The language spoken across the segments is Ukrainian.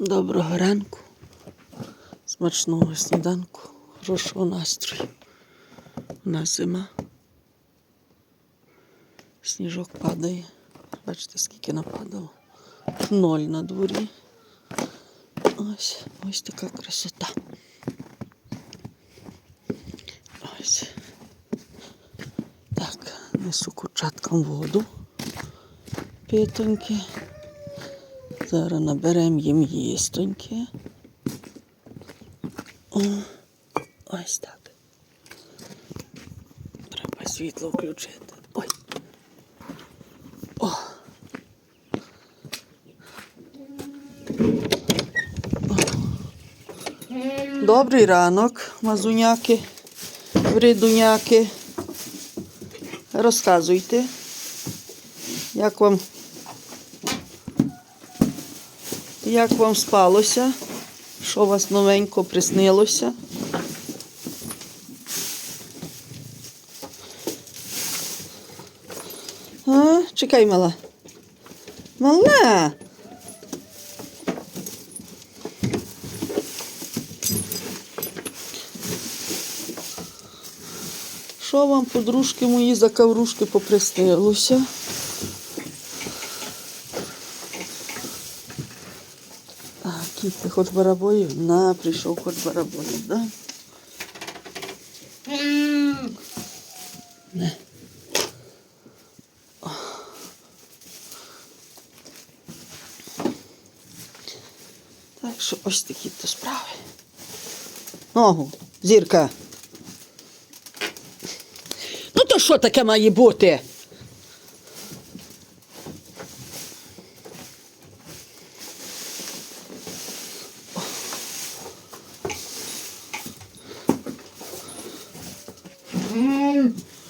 Доброго ранку, смачного сніданку, хорошого настрою. У нас зима. Сніжок падає. Бачите, скільки нападало. Ноль на дворі. Ось, ось така красота. Ось. Так, несу курчаткам воду. Питоньки. Зараз наберемо їм їстоньки. О, ось так. Треба світло включити. Ой. О. Добрий ранок, мазуняки, вридуняки. Розказуйте, як вам Як вам спалося? Що вас новенько приснилося? А, чекай, мала. Мала. Що вам, подружки мої, за каврушки поприснилося? Кіт, хоч барабоїв? На, прийшов хоч барабоїв, да? Не. Так що ось такі то справи. Ногу, зірка. Ну то що таке має бути?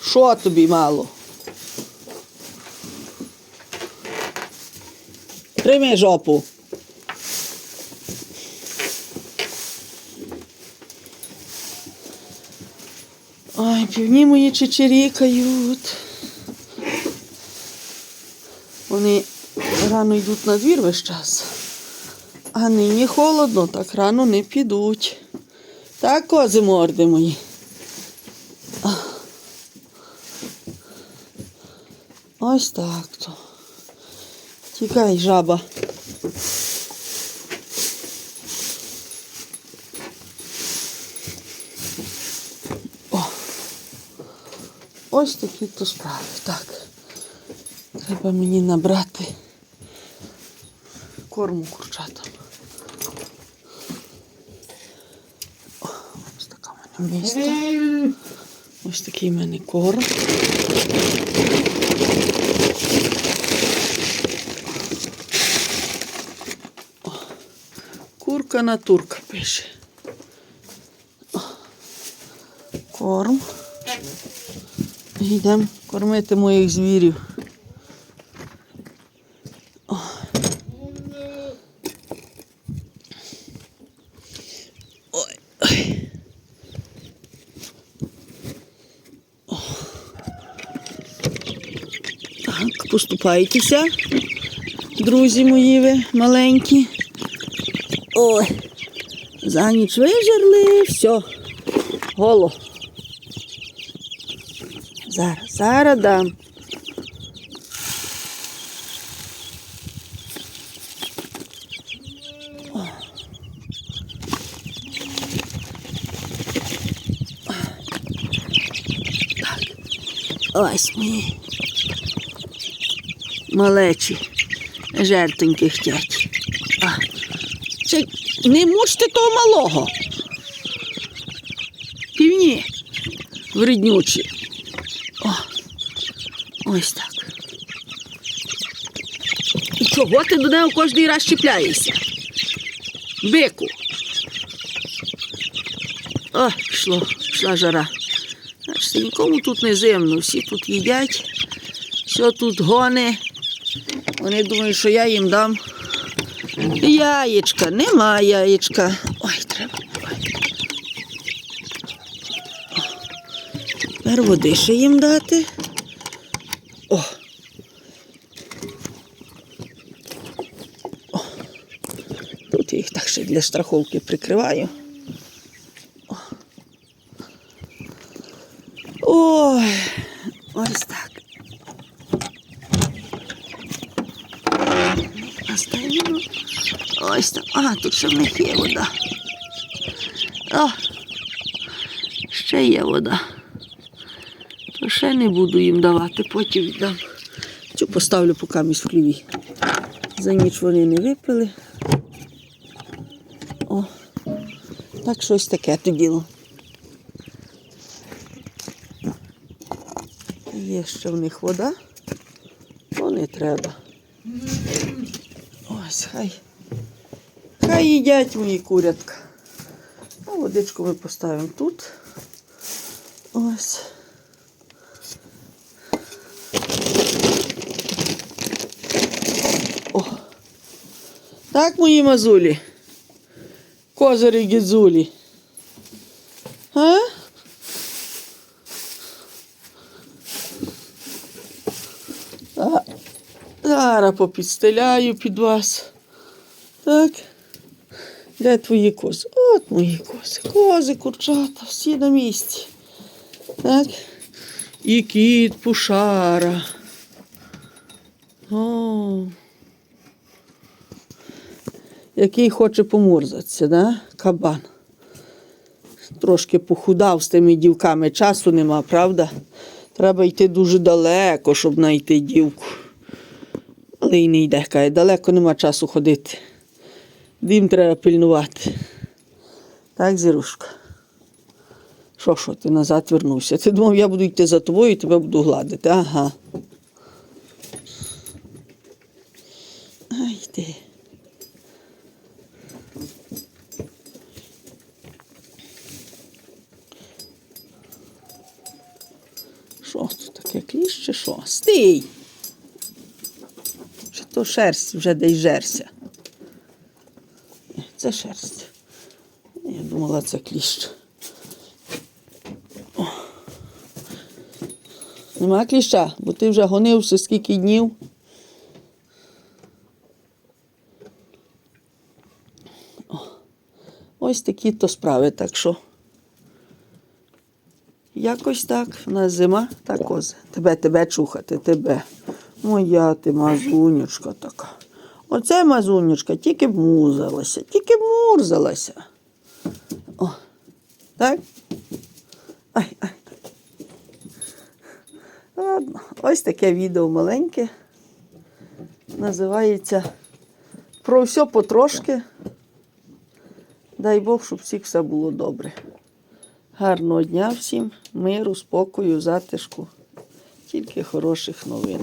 Що тобі мало? Прийми жопу. Ой, півні мої чечерікають. Вони рано йдуть на двір весь час. А нині холодно, так рано не підуть. Так, кози морди мої. Ось так то. Тікай, жаба. О. Ось такі то справи. Так. Треба мені набрати корму курчатам. О, ось така в мене місце. Ось такий в мене корм. Курка на турка пише. Корм. Йдемо кормити моїх звірів. Так, поступайтеся, друзі мої ви маленькі. Ой, за ніч вижерли, все, голо. Зараз, зараз дам. Ось мої малечі, жертоньки хтять. А. Це не мучте того малого. Півні вреднючі. О, ось так. І чого ти до нього кожен раз чіпляєшся? Бику. О, пішло, пішла жара. Бачите, нікому тут не зимно, всі тут їдять, все тут гоне. Вони думають, що я їм дам Яєчка, нема яєчка. Ой, треба. Тепер води ще їм дати. О. О. Тут я їх так ще для страховки прикриваю. Ой, ось так. Оставимо. Ось так. А, тут ще в них є вода. О, ще є вода. То ще не буду їм давати, потім віддам. Цю поставлю поки місь в хліві. За ніч вони не випили. О, так щось таке то діло. Є ще в них вода, то не треба. Ось хай. Хай їдять мої курятка. А водичку ми поставимо тут. Ось. О. Так, мої мазулі. Козирі гідзулі. А? А, Зараз попідстеляю під вас. Так. Де твої кози? От мої кози. Кози, курчата, всі на місці. Так. І кіт пушара. О. Який хоче помурзатися, да? кабан. Трошки похудав з тими дівками. Часу нема, правда? Треба йти дуже далеко, щоб знайти дівку. Але й не йде, каже, далеко нема часу ходити. Дім треба пильнувати. Так, зірушка. Що, що, ти назад вернувся? Ти думав, я буду йти за тобою і тебе буду гладити. Ага. Ай ти. Що тут таке кліщ чи що? Стій! То шерсть вже десь жерся? Це шерсть. Я думала, це кліщ. Нема кліща, бо ти вже гонився скільки днів. О. Ось такі то справи, так що. Якось так, в нас зима та кози. Тебе, тебе чухати, тебе. Моя ти мазунючка така. Оце мазунючка тільки б мурзалася, тільки мурзалася. О, так? Ай, ай. Ладно, ось таке відео маленьке. Називається Про все потрошки. Дай Бог, щоб всіх все було добре. Гарного дня всім, миру, спокою, затишку. Тільки хороших новин.